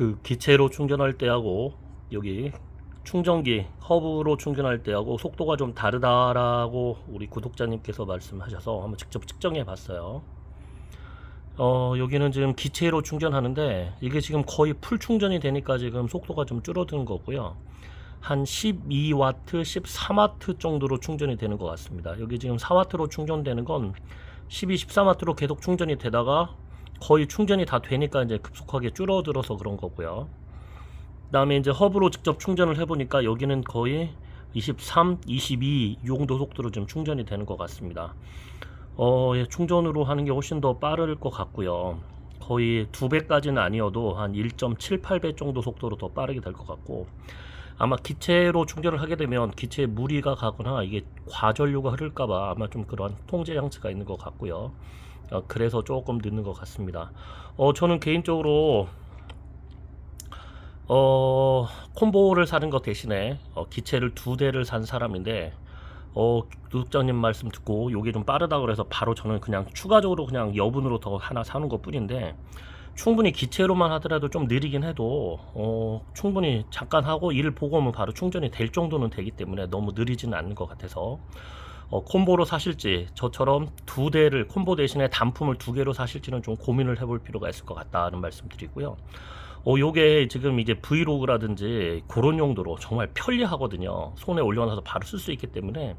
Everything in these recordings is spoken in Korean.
그 기체로 충전할 때하고 여기 충전기 허브로 충전할 때하고 속도가 좀 다르다라고 우리 구독자님께서 말씀하셔서 한번 직접 측정해 봤어요. 어, 여기는 지금 기체로 충전하는데 이게 지금 거의 풀 충전이 되니까 지금 속도가 좀 줄어드는 거고요. 한 12와트, 13와트 정도로 충전이 되는 것 같습니다. 여기 지금 4와트로 충전되는 건 12, 13와트로 계속 충전이 되다가 거의 충전이 다 되니까 이제 급속하게 줄어들어서 그런 거고요. 그 다음에 이제 허브로 직접 충전을 해보니까 여기는 거의 23, 22이 정도 속도로 좀 충전이 되는 것 같습니다. 어, 예, 충전으로 하는 게 훨씬 더 빠를 것 같고요. 거의 두 배까지는 아니어도 한 1.78배 정도 속도로 더 빠르게 될 것 같고 아마 기체로 충전을 하게 되면 기체에 무리가 가거나 이게 과전류가 흐를까봐 아마 좀 그런 통제 장치가 있는 것 같고요. 어, 그래서 조금 늦는 것 같습니다. 어, 저는 개인적으로 어, 콤보를 사는 것 대신에 어, 기체를 두 대를 산 사람인데 어, 구독자님 말씀 듣고 요게 좀 빠르다 그래서 바로 저는 그냥 추가적으로 그냥 여분으로 더 하나 사는 것 뿐인데 충분히 기체로만 하더라도 좀 느리긴 해도 어, 충분히 잠깐 하고 일을 보고 오면 바로 충전이 될 정도는 되기 때문에 너무 느리지는 않는 것 같아서 어, 콤보로 사실지 저처럼 두 대를 콤보 대신에 단품을 두 개로 사실지는 좀 고민을 해볼 필요가 있을 것 같다는 말씀드리고요. 어, 요게 지금 이제 브이로그라든지 그런 용도로 정말 편리하거든요. 손에 올려놔서 바로 쓸 수 있기 때문에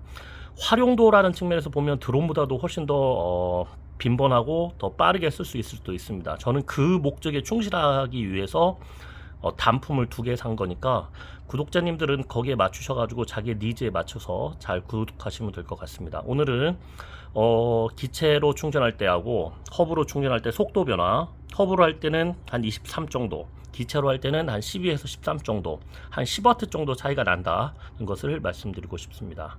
활용도라는 측면에서 보면 드론보다도 훨씬 더 어, 빈번하고 더 빠르게 쓸 수 있을 수도 있습니다. 저는 그 목적에 충실하기 위해서 어, 단품을 두 개 산 거니까 구독자님들은 거기에 맞추셔가지고 자기 니즈에 맞춰서 잘 구독하시면 될 것 같습니다. 오늘은 어, 기체로 충전할 때하고 허브로 충전할 때 속도 변화, 허브로 할 때는 한 23 정도, 기체로 할 때는 한 12에서 13 정도, 한 10와트 정도 차이가 난다는 것을 말씀드리고 싶습니다.